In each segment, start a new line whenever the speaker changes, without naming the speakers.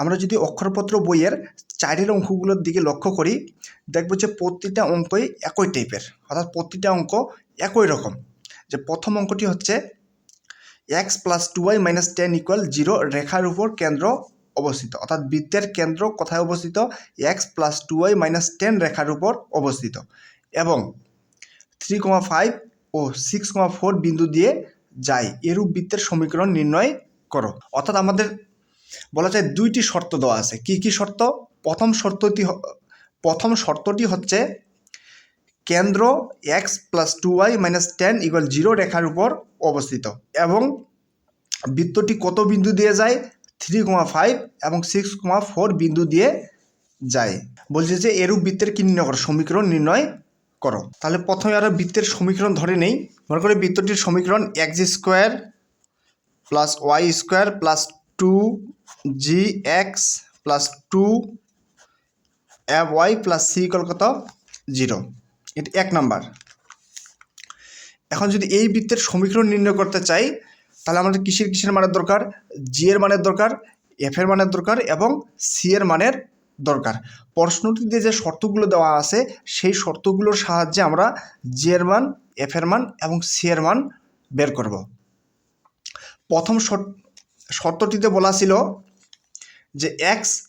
আমরা যদি অক্ষরপত্র বইয়ের চারের অঙ্কগুলোর দিকে লক্ষ্য করি, দেখব যে প্রতিটা অঙ্কই একই টাইপের অর্থাৎ প্রতিটা অঙ্ক একই রকম। যে প্রথম অঙ্কটি হচ্ছে x plus two y minus ten equal zero রেখার উপর কেন্দ্র অবস্থিত, অর্থাৎ বৃত্তের কেন্দ্র কোথায় অবস্থিত? X plus two y minus ten রেখার উপর অবস্থিত। এবং থ্রি কমা ফাইভ ও সিক্স কমা ফোর বিন্দু দিয়ে যায়, এরূপ বৃত্তের সমীকরণ নির্ণয় করো। অর্থাৎ আমাদের বলা যায় দুইটি শর্ত দেওয়া আছে। কি কি শর্ত? প্রথম শর্তটি প্রথম শর্তটি হচ্ছে কেন্দ্র x plus two y minus ten equal zero রেখার উপর অবস্থিত এবং বৃত্তটি কত বিন্দু দিয়ে যায়? থ্রি কমা ফাইভ এবং সিক্স কমা ফোর বিন্দু দিয়ে যায়। বলছে যে এরূপ বৃত্তের কি নির্ণয় করো? সমীকরণ নির্ণয় করো। তাহলে প্রথমে আরও বৃত্তের সমীকরণ ধরে নেই। মনে করে বৃত্তটির সমীকরণ x square plus y square plus two g x plus two y plus c কত? জিরো এটি এক নাম্বার। এখন যদি এই বৃত্তের সমীকরণ নির্ণয় করতে চাই, তাহলে আমাদের কিসের কিসের মানের দরকার? জি এর মানের দরকার এফ এর মানের দরকার এবং সি এর মানের দরকার। প্রশ্নটিতে যে শর্তগুলো দেওয়া আছে, সেই শর্তগুলোর সাহায্যে আমরা জি এর মান এফ এর মান এবং সি এর মান বের করব। প্রথম শর্তটিতে বলা ছিল যে x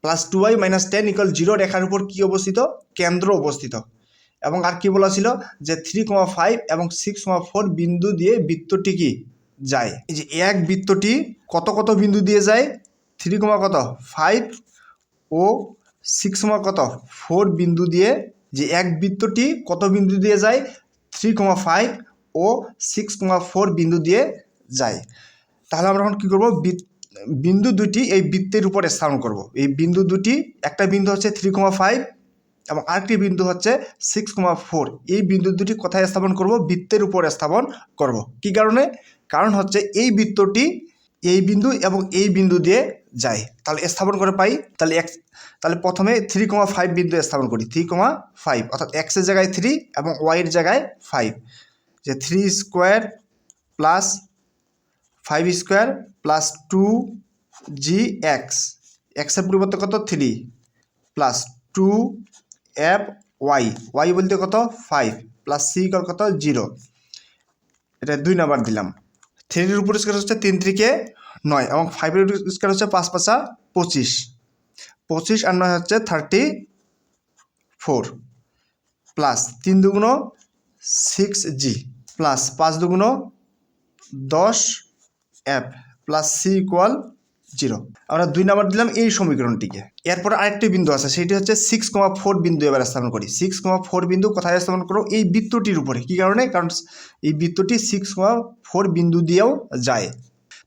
plus two y minus ten equal zero রেখার উপর কী অবস্থিত? কেন্দ্র অবস্থিত। এবং আর কি বলা ছিল? যে থ্রি কমা ফাইভ এবং সিক্স কমা ফোর বিন্দু দিয়ে বৃত্তটি কি? যায়। এই যে এক বৃত্তটি কত কত বিন্দু দিয়ে যায়? থ্রি কমা কত? ফাইভ ও সিক্স কমা কত? ফোর বিন্দু দিয়ে যে এক বৃত্তটি কত বিন্দু দিয়ে যায়? থ্রি কমা ফাইভ ও সিক্স কমা ফোর বিন্দু দিয়ে যায়। তাহলে আমরা এখন কী করব? বৃত্ত- বিন্দু দুটি এই বৃত্তের উপর স্থাপন করব। এই বিন্দু দুটি, একটা বিন্দু হচ্ছে থ্রি কমা ফাইভ এবং আরেকটি বিন্দু হচ্ছে সিক্স কমা ফোর এই বিন্দু দুটি কোথায় স্থাপন করব? বৃত্তের উপর স্থাপন করব। কি কারণে? কারণ হচ্ছে এই বৃত্তটি এই বিন্দু এবং এই বিন্দু দিয়ে যায়। তাহলে স্থাপন করে পাই। তাহলে এক্স তাহলে প্রথমে থ্রি কমা ফাইভ বিন্দু স্থাপন করি। থ্রি কমা ফাইভ অর্থাৎ এক্সের জায়গায় থ্রি এবং ওয়াইয়ের জায়গায় ফাইভ যে three square plus five square plus two g x. এক্সের পরিবর্তে কত? Three. Plus two f y. Y বলতে কত? ফাইভ। প্লাস সি কল কত? জিরো। এটা দুই নাম্বার দিলাম। থ্রির উপর স্কোয়ার হচ্ছে তিন ত্রিকে নয় এবং ফাইভের স্কোয়ার হচ্ছে পাঁচ পাঁচা পঁচিশ। পঁচিশ আর নয় হচ্ছে থার্টি ফোর। প্লাস তিন দুগুণ সিক্স জি। প্লাস পাঁচ দুগুণ দশ f plus c equal zero আমরা দুই নাম্বার দিলাম এই সমীকরণটিকে। এরপর আরেকটি বিন্দু আছে, সেটি হচ্ছে সিক্স কমা ফোর বিন্দু এবার স্থাপন করি। সিক্স কমা ফোর বিন্দু কোথায় স্থাপন করো এই বৃত্তটির উপরে। কী কারণে? কারণ এই বৃত্তটি সিক্স কমা ফোর বিন্দু দিয়েও যায়।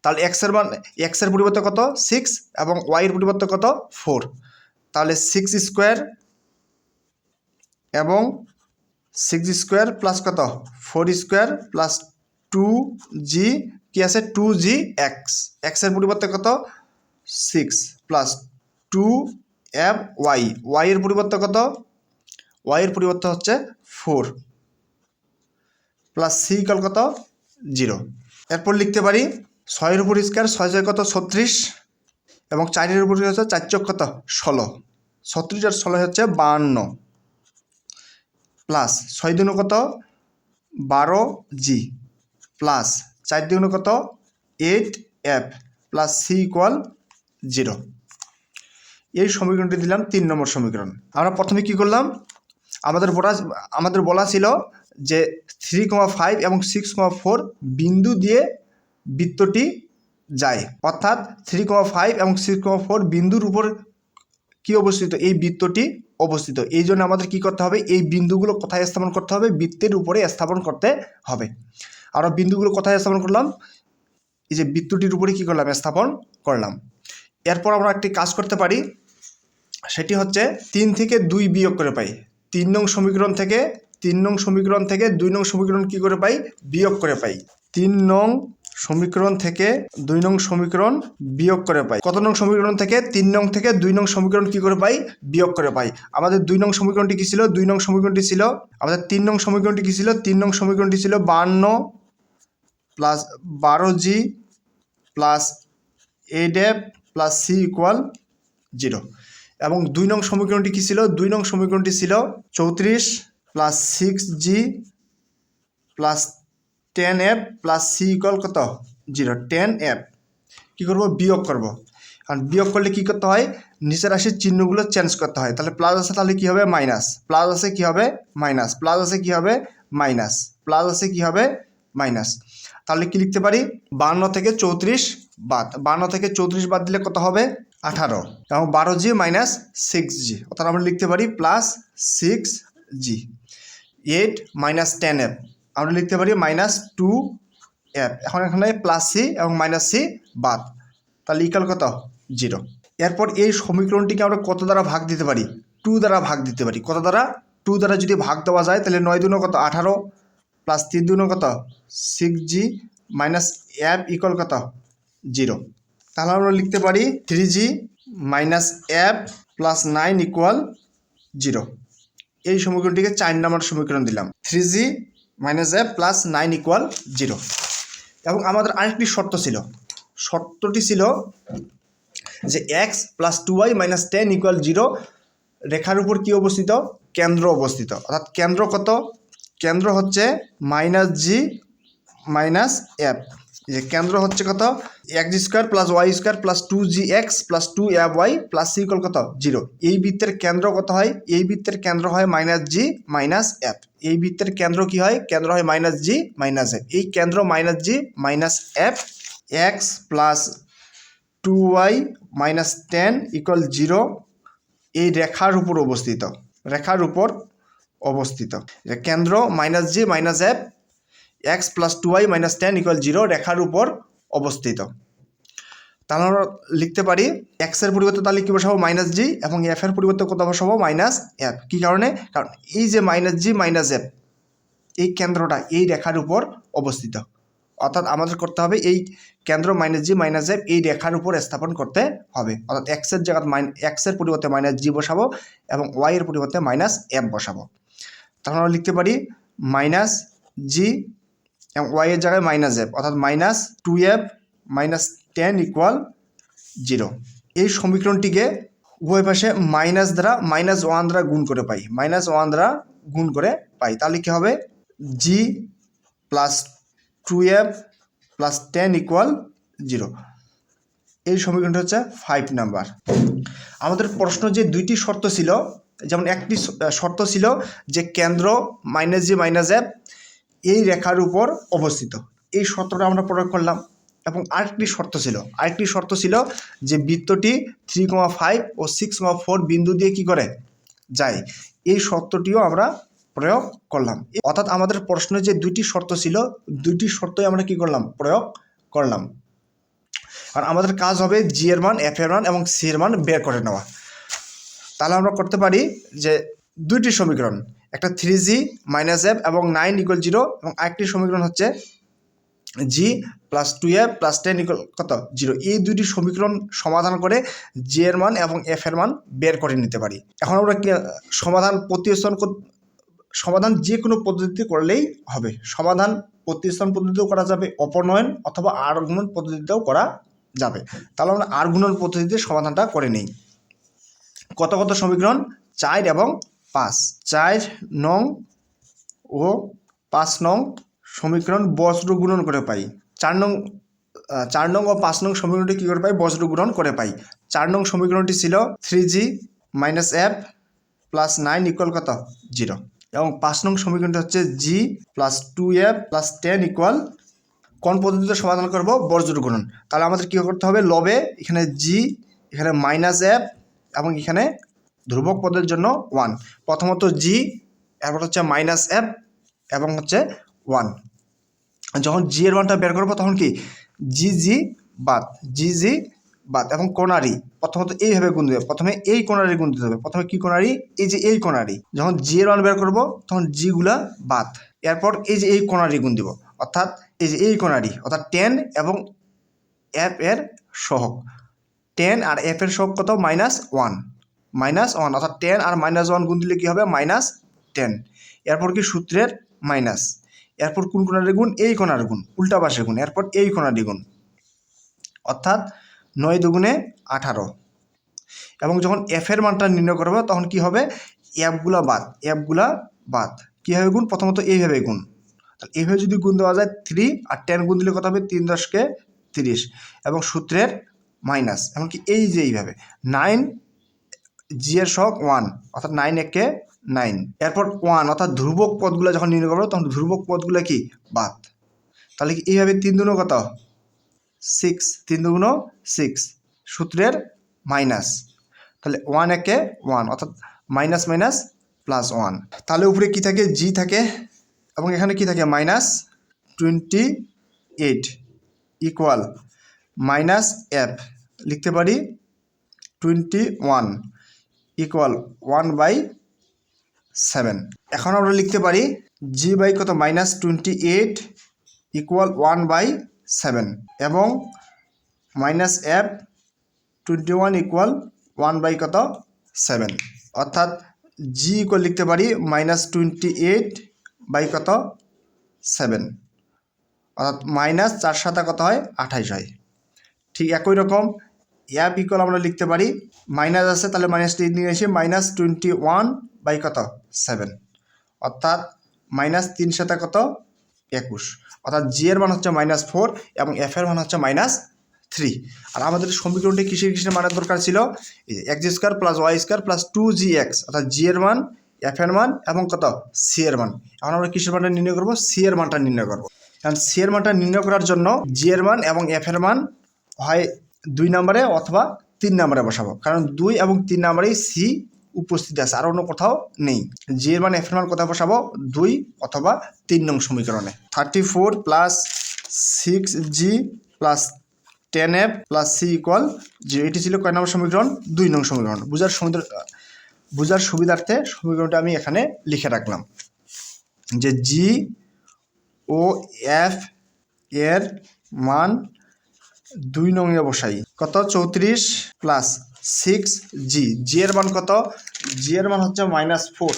তাহলে এক্সের মান এক্সের পরিবর্তে কত? সিক্স এবং ওয়াইয়ের পরিবর্তে কত? ফোর তাহলে সিক্স স্কোয়ার এবং সিক্স স্কোয়ার প্লাস কত? Four square plus two g কি আছে? টু জি এক্স এক্সের পরিবর্তে কত? Six plus two f y ওয়াইয়ের পরিবর্তে কত? ওয়াইয়ের পরিবর্তে হচ্ছে ফোর প্লাস সি কল কত? জিরো এরপর লিখতে পারি, ছয়ের উপর স্কোয়ার ছয় ছয় কত? ছত্রিশ। এবং চারের উপর হচ্ছে চার চক কত? ষোলো। ছত্রিশ আর ষোলো হচ্ছে বাহান্ন। প্লাস ছয় দুগুণ কত? বারো জি প্লাস চার দুগুণ কত? Eight f plus c equal zero এই সমীকরণটি দিলাম তিন নম্বর সমীকরণ। আমরা প্রথমে কি করলাম? আমাদের বলা আমাদের বলা ছিল যে থ্রি কমা ফাইভ এবং সিক্স কমা ফোর বিন্দু দিয়ে বৃত্তটি যায়। অর্থাৎ থ্রি কমা ফাইভ এবং সিক্স কমা ফোর বিন্দুর উপর কি অবস্থিত? এই বৃত্তটি অবস্থিত। এই জন্য আমাদের কি করতে হবে? এই বিন্দুগুলো কোথায় স্থাপন করতে হবে? বৃত্তের উপরে স্থাপন করতে হবে। আমরা বিন্দুগুলো কোথায় স্থাপন করলাম? এই যে বৃত্তটির উপরে কী করলাম? স্থাপন করলাম। এরপর আমরা একটি কাজ করতে পারি। সেটি হচ্ছে তিন থেকে দুই বিয়োগ করে পাই। তিন নং সমীকরণ থেকে, তিন নং সমীকরণ থেকে দুই নং সমীকরণ কী করে পাই? বিয়োগ করে পাই। তিন নং সমীকরণ থেকে দুই নং সমীকরণ বিয়োগ করে পাই। কত নং সমীকরণ থেকে? তিন নং থেকে দুই নং সমীকরণ কি করে পাই? বিয়োগ করে পাই। আমাদের দুই নং সমীকরণটি কী ছিল? দুই নং সমীকরণটি ছিল, আমাদের তিন নং সমীকরণটি কী ছিল? তিন নং সমীকরণটি ছিল বান্ন প্লাস বারো g plus eight f plus c equal zero. এবং দুই নং সমীকরণটি কী ছিল? দুই নং সমীকরণটি ছিল চৌত্রিশ plus six g plus ten f plus c equal কত? জিরো। Ten f. কী করব? বিয়োগ করব। কারণ বিয়োগ করলে কী করতে হয়? নিচের রাশির চিহ্নগুলো চেঞ্জ করতে হয়। তাহলে প্লাস আছে তাহলে কী হবে? মাইনাস প্লাস আছে কী হবে? মাইনাস প্লাস আছে কী হবে? মাইনাস প্লাস আছে কী হবে? মাইনাস তাহলে কি লিখতে পারি? বান্ন থেকে চৌত্রিশ বাদ। বান্ন থেকে চৌত্রিশ বাদ দিলে কত হবে? আঠারো। এবং বারো জি মাইনাস সিক্স জি। অর্থাৎ আমরা লিখতে পারি plus six g. Eight minus ten f আমরা লিখতে পারি মাইনাস টু এফ এখন এখানে প্লাস সি এবং মাইনাস সি বাদ। তাহলে ইকাল কত? জিরো এরপর এই সমীকরণটিকে আমরা কত দ্বারা ভাগ দিতে পারি? টু দ্বারা ভাগ দিতে পারি। কত দ্বারা? টু দ্বারা যদি ভাগ দেওয়া যায়, তাহলে নয় দুনো কত? আঠারো। প্লাস তিন দুনো কত? Six g minus f equal কত? জিরো তাহলে আমরা লিখতে পারি three g minus f plus nine equal zero এই সমীকরণটিকে চার নম্বর সমীকরণ দিলাম। Three g minus f plus nine equal zero এবং আমাদের আরেকটি শর্ত ছিল। শর্তটি ছিল যে x plus two y minus ten equal zero রেখার উপর কি অবস্থিত? কেন্দ্র অবস্থিত। অর্থাৎ কেন্দ্র কত? কেন্দ্র হচ্ছে মাইনাস জি মাইনাস এফ যে কেন্দ্র হচ্ছে কত? X square plus y square plus two g x plus two f y plus c কত? জিরো এই বৃত্তের কেন্দ্র কত হয়? এই বৃত্তের কেন্দ্র হয় মাইনাস জি মাইনাস এফ এই বৃত্তের কেন্দ্র কি হয়? কেন্দ্র হয় মাইনাস জি মাইনাস এফ এই কেন্দ্র minus g minus f x plus two y minus ten equal zero এই রেখার উপর অবস্থিত। রেখার উপর অবস্থিত। কেন্দ্র minus g minus f x plus two y minus ten equal zero রেখার উপর অবস্থিত। তাহলে আমরা লিখতে পারি এক্সের পরিবর্তে তাহলে কী বসাবো? মাইনাস জি এবং এফ এর পরিবর্তে কত বসাবো? মাইনাস এফ কী কারণে? কারণ এই যে মাইনাস জি মাইনাস এফ এই কেন্দ্রটা এই রেখার উপর অবস্থিত। অর্থাৎ আমাদের করতে হবে এই কেন্দ্র মাইনাস জি মাইনাস এফ এই রেখার উপর স্থাপন করতে হবে। অর্থাৎ এক্সের জায়গায় মাইন এক্সের পরিবর্তে মাইনাস জি বসাবো এবং ওয়াই এর পরিবর্তে মাইনাস এফ বসাবো। তাহলে আমরা লিখতে পারি মাইনাস জি এবং ওয়াই এর জায়গায় মাইনাস এফ অর্থাৎ minus two f minus ten equal zero এই সমীকরণটিকে উভয় পাশে মাইনাস দ্বারা মাইনাস ওয়ান দ্বারা গুণ করে পাই। মাইনাস ওয়ান দ্বারা গুণ করে পাই। তাহলে কী হবে? G plus two plus ten equal zero এই সমীকরণটা হচ্ছে ফাইভ নাম্বার আমাদের প্রশ্ন যে দুইটি শর্ত ছিল, যেমন একটি শর্ত ছিল যে কেন্দ্র মাইনাস জি মাইনাস এফ এই রেখার উপর অবস্থিত। এই শর্তটা আমরা প্রয়োগ করলাম। এবং আরেকটি শর্ত ছিল, আরেকটি শর্ত ছিল যে বৃত্তটি থ্রি কমা ফাইভ ও সিক্স কমা ফোর বিন্দু দিয়ে কি করে যায়। এই শর্তটিও আমরা প্রয়োগ করলাম। অর্থাৎ আমাদের প্রশ্নে যে দুইটি শর্ত ছিল দুটি শর্তই আমরা কি করলাম? প্রয়োগ করলাম। আর আমাদের কাজ হবে জি এর মান এফ এর মান এবং সি এর মান বের করে নেওয়া। তাহলে আমরা করতে পারি যে দুইটি সমীকরণ, একটা থ্রি জি মাইনাস এফ এবং নাইন ইকুয়াল জিরো এবং আরেকটি সমীকরণ হচ্ছে g plus two f plus ten কত? জিরো এই দুইটি সমীকরণ সমাধান করে জি এর মান এবং এফ এর মান বের করে নিতে পারি। এখন আমরা সমাধান প্রতিস্থান সমাধান যে কোনো পদ্ধতিতে করলেই হবে। সমাধান প্রতিস্থান পদ্ধতিতেও করা যাবে, অপনয়ন অথবা আর গুণন পদ্ধতিতেও করা যাবে। তাহলে আমরা আর পদ্ধতিতে সমাধানটা করে নিই। কত কত সমীকরণ? চার এবং পাঁচ। চার নং ও পাঁচ নং সমীকরণ বজ্র গুণন করে পাই। চার নং চার নং ও পাঁচ নং সমীকরণটি কী করে পাই? বজ্র গুণন করে পাই। চার নং সমীকরণটি ছিল three g minus f plus nine equal কত? জিরো। এবং পাঁচ নং সমীকরণটি হচ্ছে g plus two f plus ten equal কোন পদ্ধতিতে সমাধান করব? বজ্র গুণন। তাহলে আমাদের কী করতে হবে? লবে এখানে জি, এখানে মাইনাস এফ এবং এখানে ধ্রুবক পদের জন্য ওয়ান। প্রথমত জি, এরপর হচ্ছে মাইনাস এফ এবং হচ্ছে ওয়ান যখন জি এর মানটা বের করব, তখন কি? জি জি বাদ। জি জি বাদ। এবং কোনারি প্রথমত এইভাবে গুণ দেবে প্রথমে এই কোনারি গুণ দিতে হবে। প্রথমে কি কোনারি এই যে এই কোনারি যখন জি এর মান বের করব, তখন জিগুলা বাদ। এরপর এই যে এই কোনারি গুণ দিব। অর্থাৎ এই যে এই কোনারি অর্থাৎ টেন এবং এফ এর সহগ। টেন আর এফ এর সহগ কত? মাইনাস ওয়ান মাইনাস ওয়ান অর্থাৎ টেন আর মাইনাস ওয়ান গুণ দিলে কী হবে? মাইনাস টেন এরপর কি সূত্রের? মাইনাস এরপর কোন কোনার গুণ? এই কোনার গুণ। উল্টা পাশের গুণ। এরপর এই কোনারি গুণ। অর্থাৎ নয় দুগুণে আঠারো। এবং যখন এফের মানটা নির্ণয় করব তখন কি হবে? অ্যাপগুলা বাদ। অ্যাপগুলা বাদ। কীভাবে গুণ? প্রথমত এইভাবে গুণ। তাহলে এইভাবে যদি গুণ দেওয়া যায় থ্রি আর টেন গুণ দিলে কত হবে? তিন দশকে তিরিশ। এবং সূত্রের মাইনাস এমনকি এই যে এইভাবে। নাইন জি এর ওয়ান অর্থাৎ নাইন একে নাইন এরপর ওয়ান অর্থাৎ ধ্রুবক পদগুলো যখন নির্ণয় করব, তখন ধ্রুবক পদগুলো কি? বাদ। তাহলে কি এইভাবে তিন দুনো কত? সিক্স তিন দুগুণ সিক্স সূত্রের মাইনাস তাহলে ওয়ান একে ওয়ান অর্থাৎ মাইনাস মাইনাস প্লাস ওয়ান তাহলে উপরে কি থাকে? জি থাকে। এবং এখানে কি থাকে? Minus twenty eight equal minus f লিখতে পারি twenty one equal one by seven এখন আমরা লিখতে পারি জি বাই কত? Minus twenty eight equal one by seven এবং minus f twenty one equal one by কত? সেভেন অর্থাৎ জি ইকুয়াল লিখতে পারি মাইনাস টোয়েন্টি এইট বাই কত? সেভেন অর্থাৎ মাইনাস চার সাতা কত হয়? আঠাইশ হয়। ঠিক একই রকম অ্যাপ ইকুয়াল আমরা লিখতে পারি। মাইনাস আছে, তাহলে মাইনাসটি নিয়ে এসে মাইনাস টোয়েন্টি ওয়ান বাই কত? সেভেন। অর্থাৎ মাইনাস তিন সাতা কত? একুশ। অর্থাৎ জি এর মান হচ্ছে মাইনাস ফোর এবং এফ এর মান হচ্ছে মাইনাস থ্রি। আর আমাদের সমীকরণটি কিসের কিসের মানের দরকার ছিল? X square plus y square plus two g x. অর্থাৎ জি এর মান, এফ এর মান এবং কত? সি এর মান। এখন আমরা কিসের মানটা নির্ণয় করব? সি এর মানটা নির্ণয় করব। কারণ সি এর মানটা নির্ণয় করার জন্য জি এর মান এবং এফ এর মান হয় দুই নম্বরে অথবা তিন নম্বরে বসাবো। কারণ দুই এবং তিন নম্বরেই সি উপস্থিত আছে, আর অন্য কোথাও নেই। জি এর মান এফ এর মান কোথায় বসাবো, দুই অথবা তিন নং সমীকরণে। Thirty four plus six g plus ten f plus c equal zero এটি ছিল কয় নম্বর সমীকরণ? দুই নং সমীকরণ। বুঝার বুঝার সুবিধার্থে সমীকরণটা আমি এখানে লিখে রাখলাম যে জি ও এফ এর মান দুই নংয়ে বসাই। কত? চৌত্রিশ প্লাস সিক্স জি জি এর মান কত? জি এর মান হচ্ছে মাইনাস ফোর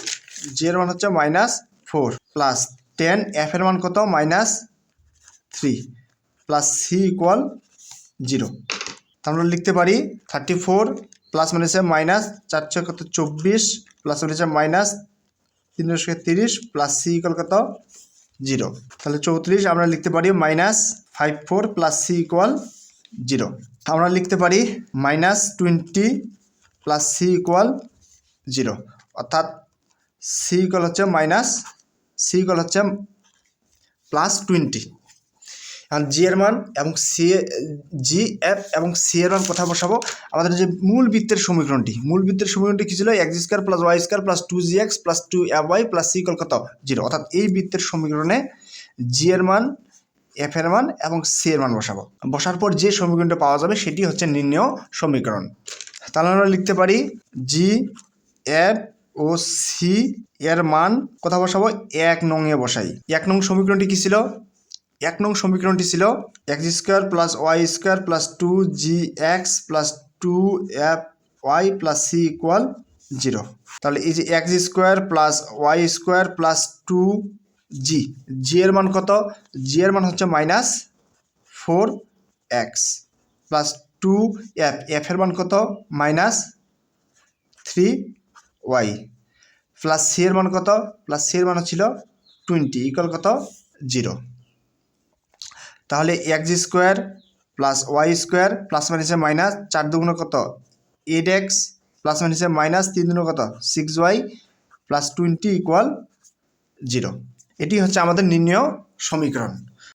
জি এর মান হচ্ছে minus four plus ten f এর মান কত? Minus three plus c equal zero আমরা লিখতে পারি থার্টি ফোর প্লাস মানে হচ্ছে মাইনাস চার ছয় কত? চব্বিশ প্লাস মানে হচ্ছে মাইনাস তিন দশকে তিরিশ প্লাস সি ইকুয়াল কত? জিরো তাহলে চৌত্রিশ আমরা লিখতে পারি minus five four plus c equal zero. আমরা লিখতে পারি minus twenty plus c equal zero অর্থাৎ সি ইকুয়াল হচ্ছে মাইনাস সি ইকুয়াল হচ্ছে প্লাস টোয়েন্টি এখন জি এর মান এবং সি জি এফ এবং সি এর মান কোথায় বসাবো? আমাদের যে মূল বৃত্তের সমীকরণটি, মূল বৃত্তের সমীকরণটি কী ছিল? X square plus y square plus two g x plus two f y plus c কত? জিরো অর্থাৎ এই বৃত্তের সমীকরণে জি এর মান এফ এর মান এবং সি এর মান বসাবো। বসার পর যে সমীকরণটা পাওয়া যাবে সেটি হচ্ছে নির্ণয় সমীকরণ। তাহলে আমরা লিখতে পারি জি এফ ও সি এর মান কোথায় বসাবো? এক নং এ বসাই। এক নং সমীকরণটি কী ছিল? এক নং সমীকরণটি ছিল x square plus y square plus two g x plus two f y plus c equal zero তাহলে এই যে x square plus y square plus two g g এর মান কত? জি এর মান হচ্ছে minus four x plus two f f এর মান কত? Minus three y plus c এর মান কত? প্লাস সি এর মান হচ্ছিল টোয়েন্টি ইকুয়াল কত? জিরো তাহলে x square plus y square plus মাইনাসে মাইনাস চার দুগুণ কত? এইট এক্স প্লাস মাইনাসে মাইনাস তিন দুগুণ কত? Six y plus twenty equal zero এটি হচ্ছে আমাদের নির্ণয় সমীকরণ।